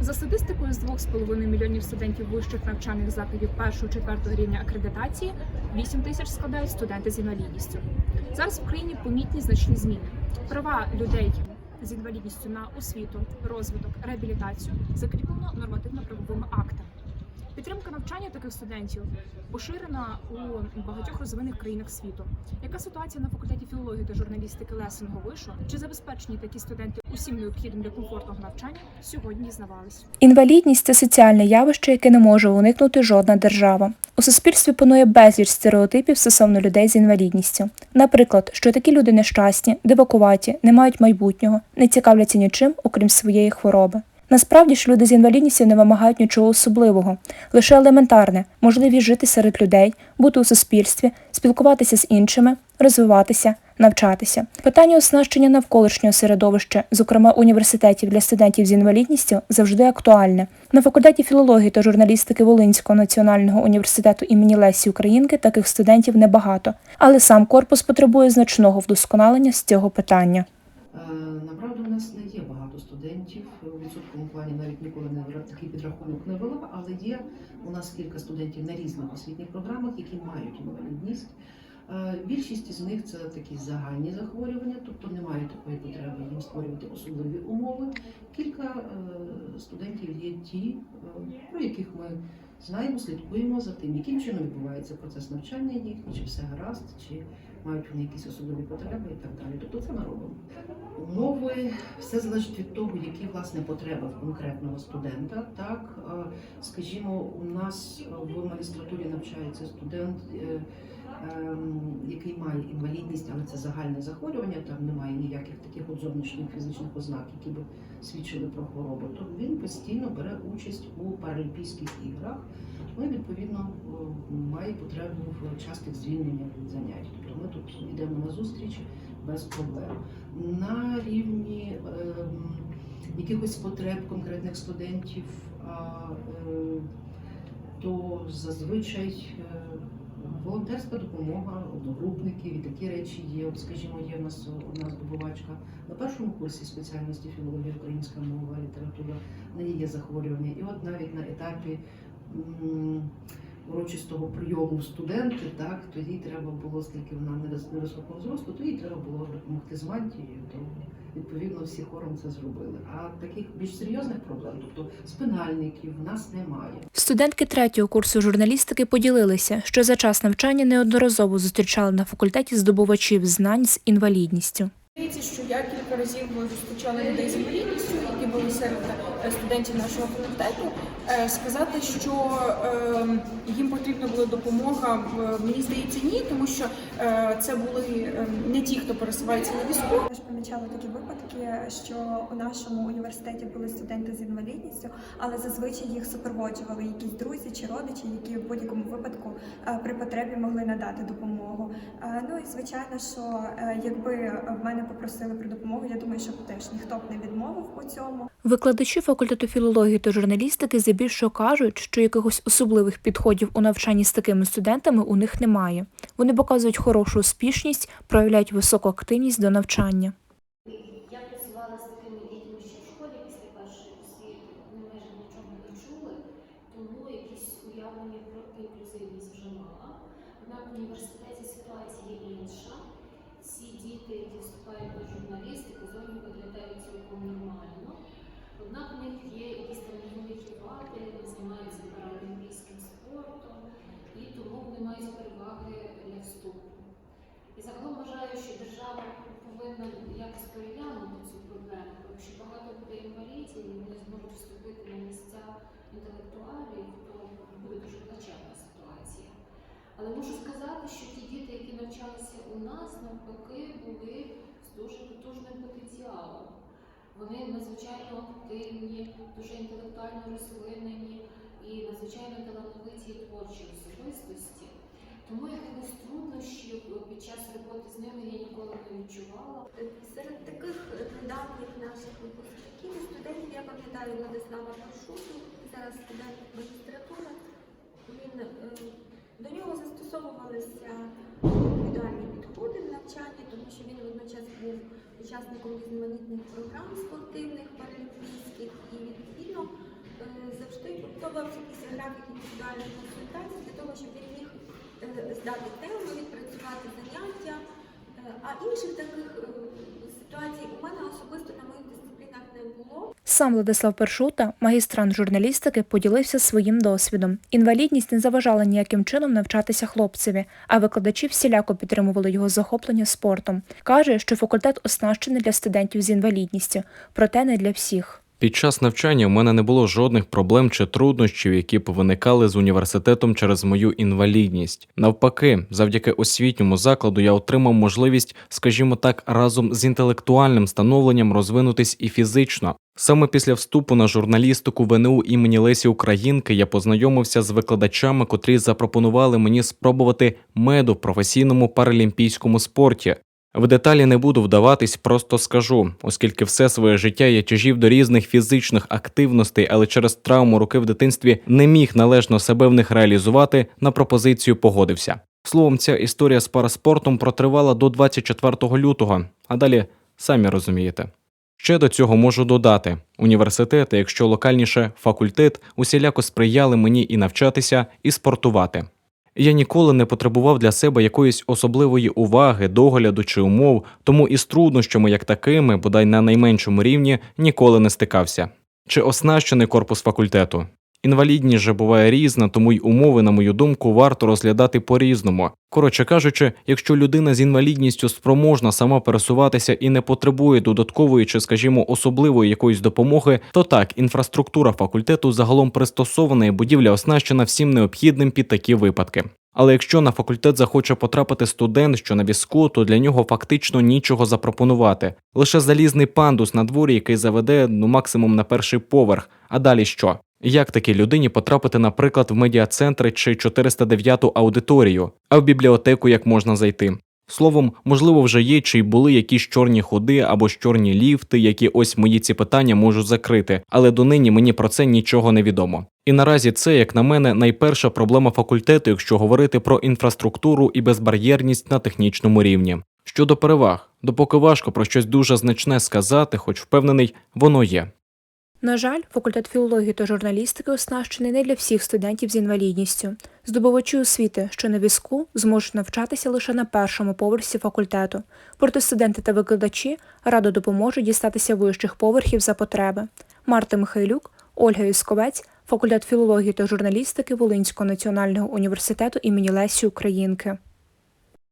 За статистикою з 2,5 мільйонів студентів вищих навчальних закладів першого четвертого рівня акредитації 8 тисяч складають студенти з інвалідністю. Зараз в країні помітні значні зміни. Права людей з інвалідністю на освіту, розвиток, реабілітацію закріплено нормативно-правовими актами. Підтримка навчання таких студентів поширена у багатьох розвинених країнах світу. Яка ситуація на факультеті філології та журналістики Лесиного вишу? Чи забезпечені такі студенти усім необхідним для комфортного навчання? Сьогодні дізнавались. Інвалідність це соціальне явище, яке не може уникнути жодна держава. У суспільстві панує безліч стереотипів стосовно людей з інвалідністю. Наприклад, що такі люди нещасні, дивакуваті, не мають майбутнього, не цікавляться нічим, окрім своєї хвороби. Насправді ж люди з інвалідністю не вимагають нічого особливого, лише елементарне можливість жити серед людей, бути у суспільстві, спілкуватися з іншими, розвиватися, навчатися. Питання оснащення навколишнього середовища, зокрема університетів для студентів з інвалідністю, завжди актуальне. На факультеті філології та журналістики Волинського національного університету імені Лесі Українки таких студентів небагато, але сам корпус потребує значного вдосконалення з цього питання. Е, Направду, у нас не є У відсотковому плані навіть ніколи не такий підрахунок не вела, але є у нас кілька студентів на різних освітніх програмах, які мають інвалідність. Е, Більшість з них це такі загальні захворювання, тобто немає такої потреби їм створювати особливі умови. Кілька е, студентів є ті, е, про яких ми знаємо, слідкуємо за тим, яким чином відбувається процес навчання їхній, чи все гаразд, чи мають вони якісь особливі потреби і так далі. Тобто це ми робимо. Умови все залежить від того, які власне потреби в конкретного студента. Так, Е, скажімо, у нас в магістратурі навчається студент, е, ем, який має інвалідність, але це загальне захворювання, там немає ніяких таких от зовнішніх фізичних ознак, які б свідчили про хворобу. То він постійно бере участь у паралімпійських іграх. Ну і відповідно е, має потребу в частих звільненнях від занять. Тобто ми тут йдемо на зустріч без проблем. На рівні ем, якихось потреб конкретних студентів, е, то зазвичай е, волонтерська допомога, одногрупників і такі речі є. От, скажімо, є в нас у нас добувачка на першому курсі спеціальності філологія, українська мова, література, в неї є захворювання. І от навіть на етапі м, урочистого прийому студенти, так, то їй треба було, оскільки вона не вис- невисокого зросту, то їй треба було допомогти з мантією. То відповідно всі хором це зробили. А таких більш серйозних проблем, тобто спинальників, в нас немає. Студентки третього курсу журналістики поділилися, що за час навчання неодноразово зустрічали на факультеті здобувачів знань з інвалідністю. Що я кілька разів зустрічала людей з інвалідністю, які були серед е, студентів нашого факультету. Е, Сказати, що е, їм потрібна була допомога, мені здається, ні, тому що е, це були е, не ті, хто пересувається на візку, Я ж помічала такі випадки, що у нашому університеті були студенти з інвалідністю, але зазвичай їх супроводжували якісь друзі чи родичі, які в будь-якому випадку при потребі могли надати допомогу. Ну і звичайно, що якби в мене попросили про допомогу, я думаю, що теж ніхто б не відмовив у цьому. Викладачі факультету філології та журналістики здебільшого кажуть, що якихось особливих підходів у навчанні з такими студентами у них немає. Вони показують хорошу успішність, проявляють високу активність до навчання. Я працювала з такими дітьми ще в школі після першої освіти, вони майже нічого не чули, тому якісь уявлення про інклюзивність вже мала. Однак в університеті ситуація інша. Ці діти, які вступають до журналістики, зовні виглядають цілком нормально. Однак в них є якісь там невеликі вади, вони займаються паралімпійським спортом, і тому вони мають переваги для вступу. І загалом вважаю, що держава повинна якось переглянути цю проблему, тому що багато людей інвалідів і вони зможуть вступити на місця інтелектуалів, то буде дуже ситуація. Але можу сказати, що ті діти, які навчалися у нас, навпаки, були з дуже потужним потенціалом. Вони надзвичайно активні, дуже інтелектуально розвинені і надзвичайно талановиті творчі особистості. Тому якихось труднощів під час роботи з ними я ніколи не відчувала. Серед таких недавніх наших випускників і студентів я пам'ятаю Владислава Маршуту, зараз студент магістратури. Він е, до нього застосовувалися індивідуальні підходи в навчанні, тому що він водночас був учасником різноманітних програм спортивних, паралімпійських, і відповідно застосовувався якийсь графік індивідуальних консультацій для того, щоб він міг е, здати тему, відпрацювати заняття. Е, А інших таких е, ситуацій у мене особисто на моїх дисциплінах не було. Сам Владислав Першута, магістрант журналістики, поділився своїм досвідом. Інвалідність не заважала ніяким чином навчатися хлопцеві, а викладачі всіляко підтримували його захоплення спортом. Каже, що факультет оснащений для студентів з інвалідністю, проте не для всіх. Під час навчання в мене не було жодних проблем чи труднощів, які б виникали з університетом через мою інвалідність. Навпаки, завдяки освітньому закладу я отримав можливість, скажімо так, разом з інтелектуальним становленням розвинутись і фізично. Саме після вступу на журналістику ВНУ імені Лесі Українки я познайомився з викладачами, котрі запропонували мені спробувати меду в професійному паралімпійському спорті. В деталі не буду вдаватись, просто скажу, оскільки все своє життя я тяжів до різних фізичних активностей, але через травму руки в дитинстві не міг належно себе в них реалізувати, на пропозицію погодився. Словом, ця історія з параспортом протривала до 24 лютого, а далі самі розумієте. Ще до цього можу додати: університети, якщо локальніше факультет, усіляко сприяли мені і навчатися, і спортувати. Я ніколи не потребував для себе якоїсь особливої уваги, догляду чи умов, тому і з труднощами, як такими, бодай на найменшому рівні, ніколи не стикався. Чи оснащений корпус факультету? Інвалідність же буває різна, тому й умови, на мою думку, варто розглядати по-різному. Коротше кажучи, якщо людина з інвалідністю спроможна сама пересуватися і не потребує додаткової чи, скажімо, особливої якоїсь допомоги, то так, інфраструктура факультету загалом пристосована і будівля оснащена всім необхідним під такі випадки. Але якщо на факультет захоче потрапити студент, що на візку, то для нього фактично нічого запропонувати. Лише залізний пандус на дворі, який заведе ну максимум на перший поверх. А далі що? Як такій людині потрапити, наприклад, в медіа-центри чи 409-ту аудиторію, а в бібліотеку як можна зайти? Словом, можливо, вже є чи й були якісь чорні ходи або чорні ліфти, які ось мої ці питання можуть закрити, але донині мені про це нічого не відомо. І наразі це, як на мене, найперша проблема факультету, якщо говорити про інфраструктуру і безбар'єрність на технічному рівні. Щодо переваг, допоки важко про щось дуже значне сказати, хоч впевнений, воно є. На жаль, факультет філології та журналістики оснащений не для всіх студентів з інвалідністю. Здобувачі освіти, що на візку, зможуть навчатися лише на першому поверсі факультету. Проте студенти та викладачі радо допоможуть дістатися вищих поверхів за потреби. Марта Михайлюк, Ольга Юсковець, факультет філології та журналістики Волинського національного університету імені Лесі Українки.